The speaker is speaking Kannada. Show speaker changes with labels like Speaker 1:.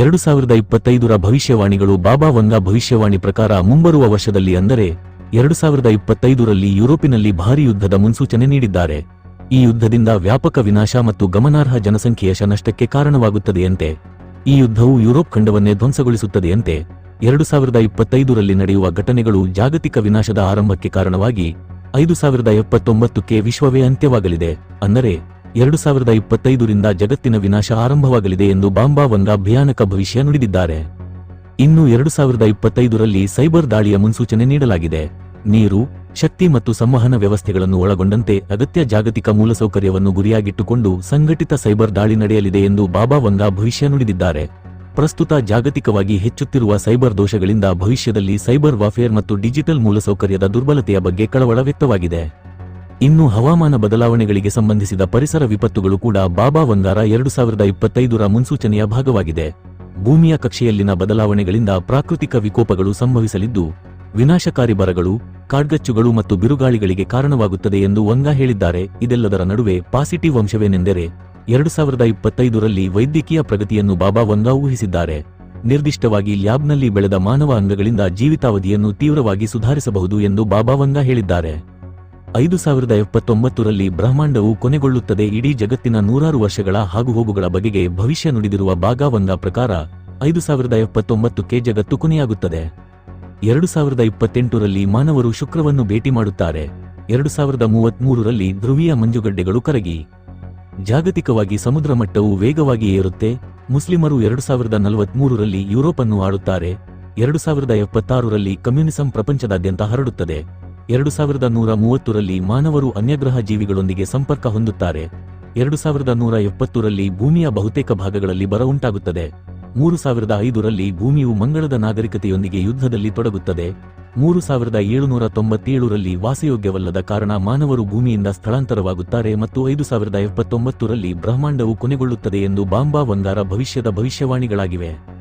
Speaker 1: ಎರಡು ಸಾವಿರದ ಇಪ್ಪತ್ತೈದರ ಭವಿಷ್ಯವಾಣಿಗಳು ಬಾಬಾ ವಂಗಾ ಭವಿಷ್ಯವಾಣಿ ಪ್ರಕಾರ ಮುಂಬರುವ ವರ್ಷದಲ್ಲಿ ಅಂದರೆ ಎರಡು ಸಾವಿರದ ಇಪ್ಪತ್ತೈದರಲ್ಲಿ ಯುರೋಪಿನಲ್ಲಿ ಭಾರೀ ಯುದ್ಧದ ಮುನ್ಸೂಚನೆ ನೀಡಿದ್ದಾರೆ. ಈ ಯುದ್ಧದಿಂದ ವ್ಯಾಪಕ ವಿನಾಶ ಮತ್ತು ಗಮನಾರ್ಹ ಜನಸಂಖ್ಯೆಯ ಶನಷ್ಟಕ್ಕೆ ಕಾರಣವಾಗುತ್ತದೆಯಂತೆ. ಈ ಯುದ್ಧವು ಯುರೋಪ್ ಖಂಡವನ್ನೇ ಧ್ವಂಸಗೊಳಿಸುತ್ತದೆಯಂತೆ. ಎರಡು ಸಾವಿರದ ಇಪ್ಪತ್ತೈದರಲ್ಲಿ ನಡೆಯುವ ಘಟನೆಗಳು ಜಾಗತಿಕ ವಿನಾಶದ ಆರಂಭಕ್ಕೆ ಕಾರಣವಾಗಿ ಐದು ಸಾವಿರದ ಎಪ್ಪತ್ತೊಂಬತ್ತಕ್ಕೆ ವಿಶ್ವವೇ ಅಂತ್ಯವಾಗಲಿದೆ. ಅಂದರೆ ಎರಡು ಸಾವಿರದ ಇಪ್ಪತ್ತೈದರಿಂದ ಜಗತ್ತಿನ ವಿನಾಶ ಆರಂಭವಾಗಲಿದೆ ಎಂದು ಬಾಂಬಾ ವಂಗ ಭಯಾನಕ ಭವಿಷ್ಯ ನುಡಿದಿದ್ದಾರೆ. ಇನ್ನು ಎರಡು ಸಾವಿರದ ಇಪ್ಪತ್ತೈದರಲ್ಲಿ ಸೈಬರ್ ದಾಳಿಯ ಮುನ್ಸೂಚನೆ ನೀಡಲಾಗಿದೆ. ನೀರು, ಶಕ್ತಿ ಮತ್ತು ಸಂವಹನ ವ್ಯವಸ್ಥೆಗಳನ್ನು ಒಳಗೊಂಡಂತೆ ಅಗತ್ಯ ಜಾಗತಿಕ ಮೂಲಸೌಕರ್ಯವನ್ನು ಗುರಿಯಾಗಿಟ್ಟುಕೊಂಡು ಸಂಘಟಿತ ಸೈಬರ್ ದಾಳಿ ನಡೆಯಲಿದೆ ಎಂದು ಬಾಬಾ ವಂಗ ಭವಿಷ್ಯ ನುಡಿದಿದ್ದಾರೆ. ಪ್ರಸ್ತುತ ಜಾಗತಿಕವಾಗಿ ಹೆಚ್ಚುತ್ತಿರುವ ಸೈಬರ್ ದೋಷಗಳಿಂದ ಭವಿಷ್ಯದಲ್ಲಿ ಸೈಬರ್ ವಾಫೇರ್ ಮತ್ತು ಡಿಜಿಟಲ್ ಮೂಲಸೌಕರ್ಯದ ದುರ್ಬಲತೆಯ ಬಗ್ಗೆ ಕಳವಳ ವ್ಯಕ್ತವಾಗಿದೆ. ಇನ್ನು ಹವಾಮಾನ ಬದಲಾವಣೆಗಳಿಗೆ ಸಂಬಂಧಿಸಿದ ಪರಿಸರ ವಿಪತ್ತುಗಳು ಕೂಡ ಬಾಬಾ ವಂಗಾರ ಎರಡು ಸಾವಿರದ ಇಪ್ಪತ್ತೈದರ ಮುನ್ಸೂಚನೆಯ ಭಾಗವಾಗಿದೆ. ಭೂಮಿಯ ಕಕ್ಷೆಯಲ್ಲಿನ ಬದಲಾವಣೆಗಳಿಂದ ಪ್ರಾಕೃತಿಕ ವಿಕೋಪಗಳು ಸಂಭವಿಸಲಿದ್ದು, ವಿನಾಶಕಾರಿ ಬರಗಳು, ಕಾಡ್ಗಚ್ಚುಗಳು ಮತ್ತು ಬಿರುಗಾಳಿಗಳಿಗೆ ಕಾರಣವಾಗುತ್ತದೆ ಎಂದು ವಂಗಾ ಹೇಳಿದ್ದಾರೆ. ಇದೆಲ್ಲದರ ನಡುವೆ ಪಾಸಿಟಿವ್ ಅಂಶವೇನೆಂದರೆ, ಎರಡು ಸಾವಿರದ ಇಪ್ಪತ್ತೈದರಲ್ಲಿ ವೈದ್ಯಕೀಯ ಪ್ರಗತಿಯನ್ನು ಬಾಬಾ ವಂಗಾ ಊಹಿಸಿದ್ದಾರೆ. ನಿರ್ದಿಷ್ಟವಾಗಿ ಲ್ಯಾಬ್ನಲ್ಲಿ ಬೆಳೆದ ಮಾನವ ಅಂಗಗಳಿಂದ ಜೀವಿತಾವಧಿಯನ್ನು ತೀವ್ರವಾಗಿ ಸುಧಾರಿಸಬಹುದು ಎಂದು ಬಾಬಾ ವಂಗಾ ಹೇಳಿದ್ದಾರೆ. ಐದು ಸಾವಿರದ ಎಪ್ಪತ್ತೊಂಬತ್ತರಲ್ಲಿ ಬ್ರಹ್ಮಾಂಡವು ಕೊನೆಗೊಳ್ಳುತ್ತದೆ. ಇಡೀ ಜಗತ್ತಿನ ನೂರಾರು ವರ್ಷಗಳ ಹಾಗುಹೋಗುಗಳ ಬಗೆಗೆ ಭವಿಷ್ಯ ನುಡಿದಿರುವ ಬಾಗಾವಂಗ ಪ್ರಕಾರ ಐದು ಸಾವಿರದ ಎಪ್ಪತ್ತೊಂಬತ್ತಕ್ಕೆ ಜಗತ್ತು ಕೊನೆಯಾಗುತ್ತದೆ. ಎರಡು ಸಾವಿರದ ಇಪ್ಪತ್ತೆಂಟರಲ್ಲಿ ಮಾನವರು ಶುಕ್ರವನ್ನು ಭೇಟಿ ಮಾಡುತ್ತಾರೆ. ಎರಡು ಸಾವಿರದ ಮೂವತ್ಮೂರರಲ್ಲಿ ಧ್ರುವೀಯ ಮಂಜುಗಡ್ಡೆಗಳು ಕರಗಿ. ಜಾಗತಿಕವಾಗಿ ಸಮುದ್ರ ಮಟ್ಟವು ವೇಗವಾಗಿ ಏರುತ್ತೆ. ಮುಸ್ಲಿಮರು ಎರಡು ಸಾವಿರದ ನಲವತ್ಮೂರರಲ್ಲಿ ಯುರೋಪ್ ಅನ್ನು ಆಳುತ್ತಾರೆ. ಎರಡು ಸಾವಿರದ ಎಪ್ಪತ್ತಾರರಲ್ಲಿ ಕಮ್ಯುನಿಸಂ ಪ್ರಪಂಚದಾದ್ಯಂತ ಹರಡುತ್ತದೆ. ಎರಡು ಸಾವಿರದ ನೂರ ಮೂವತ್ತರಲ್ಲಿ ಮಾನವರು ಅನ್ಯಗ್ರಹ ಜೀವಿಗಳೊಂದಿಗೆ ಸಂಪರ್ಕ ಹೊಂದುತ್ತಾರೆ. ಎರಡು ಸಾವಿರದ ನೂರ ಎಪ್ಪತ್ತರಲ್ಲಿ ಭೂಮಿಯ ಬಹುತೇಕ ಭಾಗಗಳಲ್ಲಿ ಬರ ಉಂಟಾಗುತ್ತದೆ. ಮೂರು ಸಾವಿರದ ಐದರಲ್ಲಿ ಭೂಮಿಯು ಮಂಗಳದ ನಾಗರಿಕತೆಯೊಂದಿಗೆ ಯುದ್ಧದಲ್ಲಿ ತೊಡಗುತ್ತದೆ. ಮೂರು ಸಾವಿರದ ಏಳುನೂರ ತೊಂಬತ್ತೇಳರಲ್ಲಿ ವಾಸಯೋಗ್ಯವಲ್ಲದ ಕಾರಣ ಮಾನವರು ಭೂಮಿಯಿಂದ ಸ್ಥಳಾಂತರವಾಗುತ್ತಾರೆ ಮತ್ತು ಐದು ಸಾವಿರದ ಎಪ್ಪತ್ತೊಂಬತ್ತರಲ್ಲಿ ಬ್ರಹ್ಮಾಂಡವು ಕೊನೆಗೊಳ್ಳುತ್ತದೆ ಎಂದು ಬಾಂಬಾ ವಂಗಾರ ಭವಿಷ್ಯದ ಭವಿಷ್ಯವಾಣಿಗಳಾಗಿವೆ.